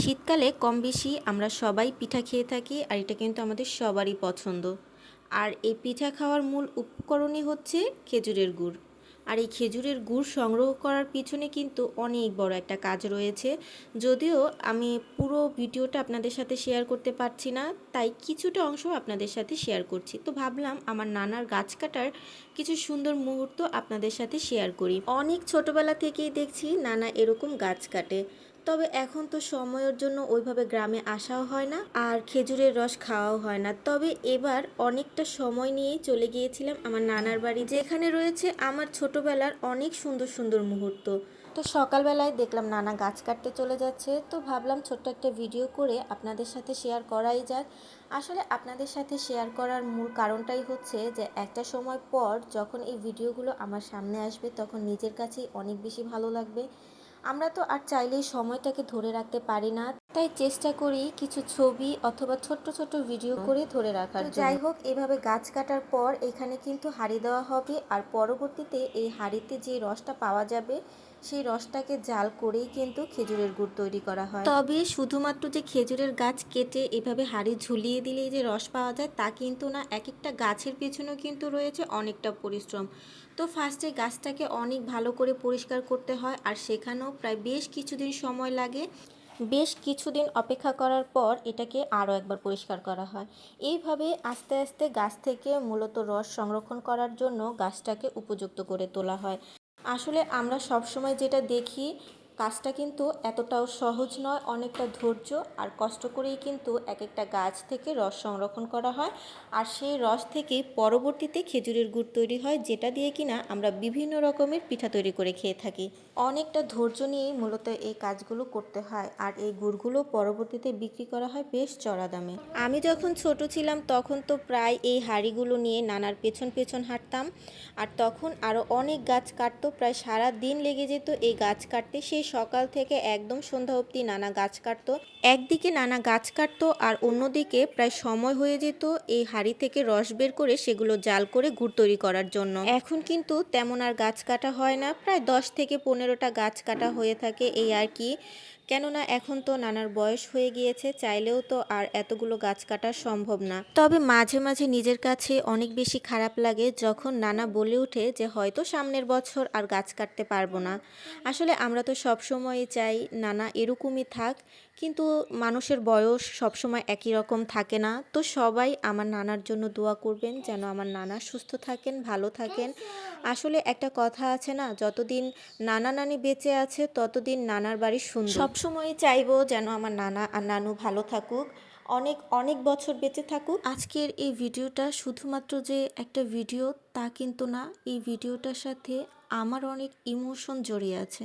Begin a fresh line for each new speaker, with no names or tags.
শীতকালে কম বেশি আমরা সবাই পিঠা খেয়ে থাকি আর এটা কিন্তু আমাদের সবারই পছন্দ। আর এই পিঠা খাওয়ার মূল উপকরণই হচ্ছে খেজুরের গুড়। আর এই খেজুরের গুড় সংগ্রহ করার পিছনে কিন্তু অনেক বড় একটা কাজ রয়েছে। যদিও আমি পুরো ভিডিওটা আপনাদের সাথে শেয়ার করতে পারছি না, তাই কিছুটা অংশ আপনাদের সাথে শেয়ার করছি। তো ভাবলাম আমার নানার গাছ কাটার কিছু সুন্দর মুহূর্ত আপনাদের সাথে শেয়ার করি। অনেক ছোটবেলা থেকেই দেখছি নানা এরকম গাছ কাটে। তবে এখন তো সময়ের জন্য ওইভাবে গ্রামে আসাও হয় না আর খেজুরের রস খাওয়াও হয় না। তবে এবার অনেকটা সময় নিয়েই চলে গিয়েছিলাম আমার নানার বাড়ি, যেখানে রয়েছে আমার ছোটবেলার অনেক সুন্দর সুন্দর মুহূর্ত। তো সকালবেলায় দেখলাম নানা গাছ কাটতে চলে যাচ্ছে, তো ভাবলাম ছোট্ট একটা ভিডিও করে আপনাদের সাথে শেয়ার করাই যাক। আসলে আপনাদের সাথে শেয়ার করার মূল কারণটাই হচ্ছে যে একটা সময় পর যখন এই ভিডিওগুলো আমার সামনে আসবে, তখন নিজের কাছেই অনেক বেশি ভালো লাগবে। আমরা তো আর চাইলেই সময়টাকে ধরে রাখতে পারি না তাই চেষ্টা করি কিছু ছবি অথবা ছোট্ট ছোট্ট ভিডিও করে ধরে রাখার জন্য। যাই হোক এভাবে গাছ কাটার পর এখানে কিন্তু হাড়ি দেওয়া হবে আর পরবর্তীতে এই হাড়িতে যে রসটা পাওয়া যাবে সেই রসটাকে জাল করেই কিন্তু খেজুরের গুড় তৈরি করা হয়। তবে শুধুমাত্র যে খেজুরের গাছ কেটে এভাবে হাঁড়ি ঝুলিয়ে দিলেই যে রস পাওয়া যায়, তা কিন্তু না এক একটা গাছের পেছনেও কিন্তু রয়েছে অনেকটা পরিশ্রম। তো ফার্স্টে গাছটাকে অনেক ভালো করে পরিষ্কার করতে হয় আর সেখানেও প্রায় বেশ কিছুদিন সময় লাগে। বেশ কিছুদিন অপেক্ষা করার পর এটাকে আরও একবার পরিষ্কার করা হয়। এইভাবে আস্তে আস্তে গাছ থেকে মূলত রস সংরক্ষণ করার জন্য গাছটাকে উপযুক্ত করে তোলা হয়। আসলে আমরা সব সময় যেটা দেখি কাজটা কিন্তু এতটাও সহজ নয়, অনেকটা ধৈর্য আর কষ্ট করেই কিন্তু এক একটা গাছ থেকে রস সংরক্ষণ করা হয়। আর সেই রস থেকে পরবর্তীতে খেজুরের গুড় তৈরি হয়, যেটা দিয়ে কিনা আমরা বিভিন্ন রকমের পিঠা তৈরি করে খেয়ে থাকি। অনেকটা ধৈর্য নিয়েই মূলত এই কাজগুলো করতে হয় আর এই গুড়গুলো পরবর্তীতে বিক্রি করা হয় বেশ চড়া দামে। আমি যখন ছোট ছিলাম তখন তো প্রায় এই হাঁড়িগুলো নিয়ে নানার পেছন পেছন হাঁটতাম। আর তখন আরও অনেক গাছ কাটতো, প্রায় সারা দিন লেগে যেত এই গাছ কাটতে। সেই সকাল থেকে একদম সন্ধ্যা অবধি নানা গাছ কাটতো। একদিকে নানা গাছ কাটতো আর অন্যদিকে প্রায় সময় হয়ে যেত এই হাড়ি থেকে রস বের করে সেগুলো জাল করে গুড় তৈরি করার জন্য। এখন কিন্তু তেমন আর গাছ কাটা হয় না। প্রায় দশ থেকে পনেরোটা গাছ কাটা হয়ে থাকে এই আর কি। কেননা এখন তো নানার বয়স হয়ে গিয়েছে, চাইলেও তো আর এতগুলো গাছ কাটা সম্ভব না। তবে মাঝে মাঝে নিজের কাছে অনেক বেশি খারাপ লাগে যখন নানা বলে উঠে যে হয়তো সামনের বছর আর গাছ কাটতে পারব না। আসলে আমরা তো সবসময়ই চাই নানা এরকমই থাক কিন্তু মানুষের বয়স সবসময় একই রকম থাকে না। তো সবাই আমার নানার জন্য দোয়া করবেন, যেন আমার নানা সুস্থ থাকেন, ভালো থাকেন। আসলে একটা কথা আছে না, যতদিন নানা নানি বেঁচে আছে, ততদিন নানার বাড়ি সুন্দর। সবসময় চাইব যেন আমার নানা আর নানু ভালো থাকুক। অনেক অনেক বছর বেঁচে থাকুক। আজকের এই ভিডিওটা শুধুমাত্র যে একটা ভিডিও, তা কিন্তু না। এই ভিডিওটার সাথে আমার অনেক ইমোশন জড়িয়ে আছে।